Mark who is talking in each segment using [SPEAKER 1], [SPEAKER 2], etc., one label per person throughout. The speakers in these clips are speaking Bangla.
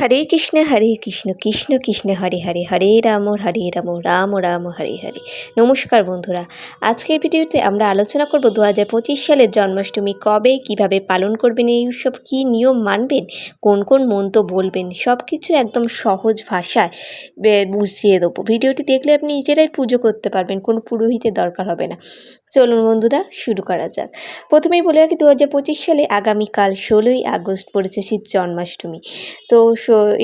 [SPEAKER 1] হরে কৃষ্ণ হরে কৃষ্ণ কৃষ্ণ কৃষ্ণ হরে হরে হরে রাম হরে রাম রাম রাম হরে হরে নমস্কার বন্ধুরা আজকের ভিডিওতে আমরা আলোচনা করব দু হাজার সালের জন্মাষ্টমী কবে কিভাবে পালন করবেন এই উৎসব কী নিয়ম মানবেন কোন কোন তো বলবেন সব কিছু একদম সহজ ভাষায় বুঝিয়ে দেবো ভিডিওটি দেখলে আপনি নিজেরাই পুজো করতে পারবেন কোনো পুরোহিতের দরকার হবে না চলুন বন্ধুরা শুরু করা যাক প্রথমেই বলে রাখি দু হাজার পঁচিশ সালে আগামীকাল ষোলোই আগস্ট পড়েছে শীত জন্মাষ্টমী তো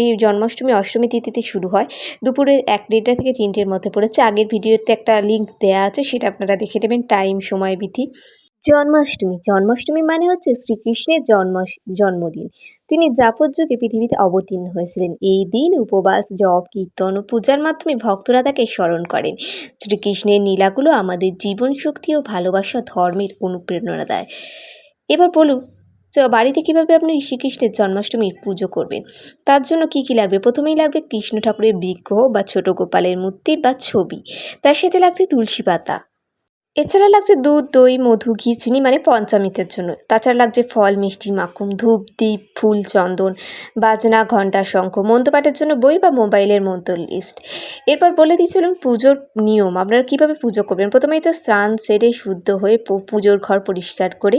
[SPEAKER 1] এই জন্মাষ্টমী অষ্টমী তিথিতে শুরু হয় দুপুরে এক দেড়টা থেকে তিনটের মধ্যে পড়েছে আগের ভিডিওতে একটা লিঙ্ক দেয়া আছে সেটা আপনারা দেখে নেবেন টাইম সময় বিধি
[SPEAKER 2] জন্মাষ্টমী জন্মাষ্টমী মানে হচ্ছে শ্রীকৃষ্ণের জন্ম জন্মদিন তিনি দ্রাপদ যুগে পৃথিবীতে অবতীর্ণ হয়েছিলেন এই দিন উপবাস জপ কীর্তন ও পূজার মাধ্যমে ভক্তরা তাকে স্মরণ করেন শ্রীকৃষ্ণের নীলাগুলো আমাদের জীবন শক্তি ও ভালোবাসা ধর্মের অনুপ্রেরণা দেয় এবার বলুন বাড়িতে কীভাবে আপনি শ্রীকৃষ্ণের জন্মাষ্টমীর পুজো করবেন তার জন্য কি কি লাগবে প্রথমেই লাগবে কৃষ্ণ ঠাকুরের বিগ্রহ বা ছোট গোপালের মূর্তি বা ছবি তার সাথে লাগছে তুলসী পাতা এছাড়া লাগছে দুধ দই মধু ঘি চিনি মানে পঞ্চামিতের জন্য তাছাড়া লাগছে ফল মিষ্টি মাখুম ধূপ দ্বীপ ফুল চন্দন বাজনা ঘণ্টা শঙ্খ মন্ত্রপাঠের জন্য বই বা মোবাইলের মন্ত্র লিস্ট এরপর বলে দিয়েছিলেন পুজোর নিয়ম আপনারা কীভাবে পুজো করবেন প্রথমেই তো স্নান সেরে শুদ্ধ হয়ে পুজোর ঘর পরিষ্কার করে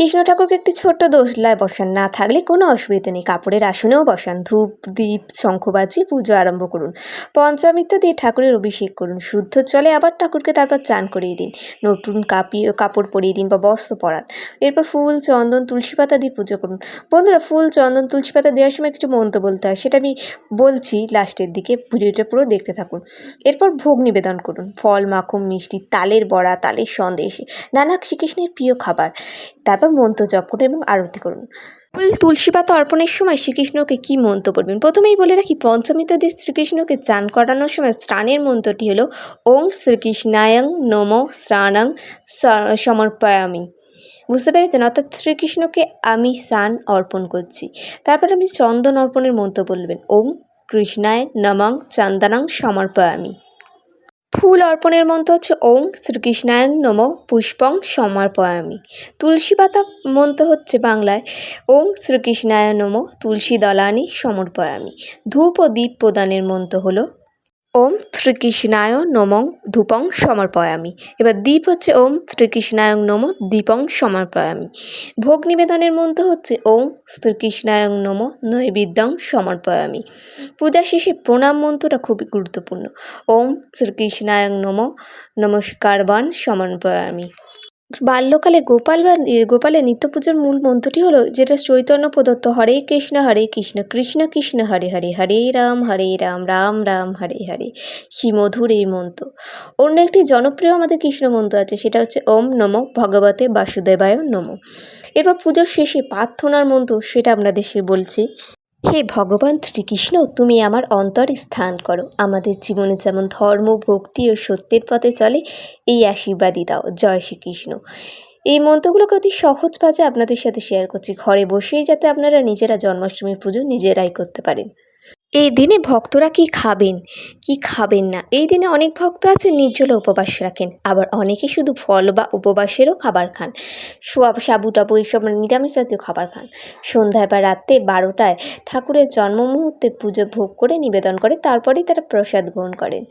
[SPEAKER 2] কৃষ্ণ ঠাকুরকে একটি ছোট্ট দোসলায় বসান না থাকলে কোনো অসুবিধা নেই কাপড়ের আসনেও বসান ধূপ দ্বীপ শঙ্খবাজি পুজো আরম্ভ করুন পঞ্চামৃত দিয়ে ঠাকুরের অভিষেক করুন শুদ্ধ চলে আবার ঠাকুরকে তারপর চান করিয়ে দিন নতুন কাপি কাপড় পরিয়ে দিন বা বস্ত্র পরান এরপর ফুল চন্দন তুলসী পাতা দিয়ে পুজো করুন বন্ধুরা ফুল চন্দন তুলসী পাতা দেওয়ার সময় কিছু মন্ত্র বলতে হয় সেটা আমি বলছি লাস্টের দিকে ভিডিওটা পুরো দেখতে থাকুন এরপর ভোগ নিবেদন করুন ফল মাখন মিষ্টি তালের বড়া তালের সন্দেশ নানা শ্রীকৃষ্ণের প্রিয় খাবার তারপর তারপর মন্ত্র জপ করুন এবং আরতি করুন
[SPEAKER 1] তুলসী পাতা অর্পণের সময় শ্রীকৃষ্ণকে কি মন্ত্র পড়বেন প্রথমেই বলে রাখি পঞ্চমিত দিয়ে শ্রীকৃষ্ণকে চান করানোর সময় স্নানের মন্ত্রটি হল ওং শ্রীকৃষ্ণায়ং নম স্নানং সমর্পয়ামি বুঝতে পেরেছেন অর্থাৎ শ্রীকৃষ্ণকে আমি স্নান অর্পণ করছি তারপর আপনি চন্দন অর্পণের মন্ত্র বলবেন ওম কৃষ্ণায় নমং চন্দনং সমর্পয়ামি ফুল অর্পণের মন্ত্র হচ্ছে ওম শ্রীকৃষ্ণায়ং নম পুষ্পং সমর্পয়ামি তুলসী পাতা মন্ত্র হচ্ছে বাংলায় ওম শ্রীকৃষ্ণায় নম তুলসী দলানি সমর্পয়ামি ধূপ ও দীপ প্রদানের মন্ত্র হলো ওম শ্রীকৃষ্ণায় নমং ধূপং সমর্পয়ামি এবার দ্বীপ হচ্ছে ওম শ্রীকৃষ্ণায়ং নম দীপং সমর্পয়ামি ভোগ নিবেদনের মন্ত্র হচ্ছে ওম শ্রীকৃষ্ণায়ং নম নৈবেদ্যং সমর্পয়ামি পূজা শেষে প্রণাম মন্ত্রটা খুবই গুরুত্বপূর্ণ ওম শ্রীকৃষ্ণায়ং নম নমস্কারবান সমর্পয়ামি বাল্যকালে গোপাল বা গোপালের নিত্য পুজোর মূল মন্ত্রটি হলো যেটা চৈতন্য প্রদত্ত হরে কৃষ্ণ হরে কৃষ্ণ কৃষ্ণ কৃষ্ণ হরে হরে হরে রাম হরে রাম রাম রাম হরে হরে শ্রীমধুর এই মন্ত্র অন্য একটি জনপ্রিয় আমাদের কৃষ্ণ মন্ত্র আছে সেটা হচ্ছে ওম নম ভগবতে বাসুদেবায় নম এরপর পুজোর শেষে প্রার্থনার মন্ত্র সেটা আপনাদের সে বলছি হে ভগবান শ্রীকৃষ্ণ তুমি আমার অন্তর স্থান করো আমাদের জীবনে যেমন ধর্ম ভক্তি ও সত্যের পথে চলে এই আশীর্বাদই দাও জয় শ্রীকৃষ্ণ এই মন্ত্রগুলোকে অতি সহজ ভাষায় আপনাদের সাথে শেয়ার করছি ঘরে বসেই যাতে আপনারা নিজেরা জন্মাষ্টমীর পুজো নিজেরাই করতে পারেন এই দিনে ভক্তরা কি খাবেন কি খাবেন না এই দিনে অনেক ভক্ত আছে নির্জলে উপবাস রাখেন আবার অনেকে শুধু ফল বা উপবাসেরও খাবার খান সোয়া সাবু টাবু এইসব মানে নিরামিষ জাতীয় খাবার খান সন্ধ্যায় বা রাতে বারোটায় ঠাকুরের জন্ম মুহূর্তে পুজো ভোগ করে নিবেদন করে তারপরেই তারা প্রসাদ গ্রহণ করেন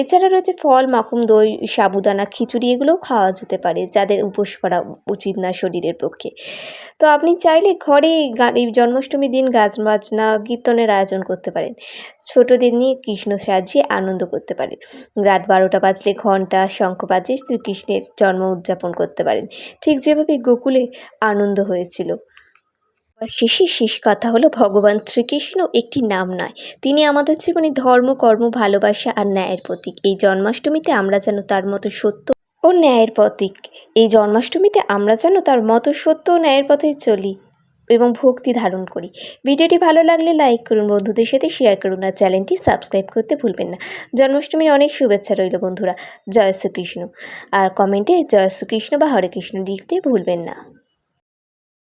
[SPEAKER 1] এছাড়া রয়েছে ফল মাখুম দই সাবুদানা খিচুড়ি এগুলোও খাওয়া যেতে পারে যাদের উপোস করা উচিত না শরীরের পক্ষে তো আপনি চাইলে ঘরে এই জন্মাষ্টমীর দিন গাছ বাজনা কীর্তনের আয়োজন করতে পারেন ছোটদের নিয়ে কৃষ্ণ সাজিয়ে আনন্দ করতে পারেন রাত বারোটা বাজলে ঘন্টা শঙ্খ বাজিয়ে শ্রীকৃষ্ণের জন্ম উদযাপন করতে পারেন ঠিক যেভাবে গোকুলে আনন্দ হয়েছিল শেষে শেষ কথা হলো ভগবান শ্রীকৃষ্ণ একটি নাম নয় তিনি আমাদের জীবনে ধর্ম কর্ম ভালোবাসা আর ন্যায়ের প্রতীক এই জন্মাষ্টমীতে আমরা যেন তার মতো সত্য ও ন্যায়ের প্রতীক এই জন্মাষ্টমীতে আমরা যেন তার মতো সত্য ও ন্যায়ের পথে চলি এবং ভক্তি ধারণ করি ভিডিওটি ভালো লাগলে লাইক করুন বন্ধুদের সাথে শেয়ার করুন আর চ্যানেলটি সাবস্ক্রাইব করতে ভুলবেন না জন্মাষ্টমীর অনেক শুভেচ্ছা রইল বন্ধুরা জয় শ্রীকৃষ্ণ আর কমেন্টে জয় শ্রীকৃষ্ণ বা হরে কৃষ্ণ লিখতে ভুলবেন না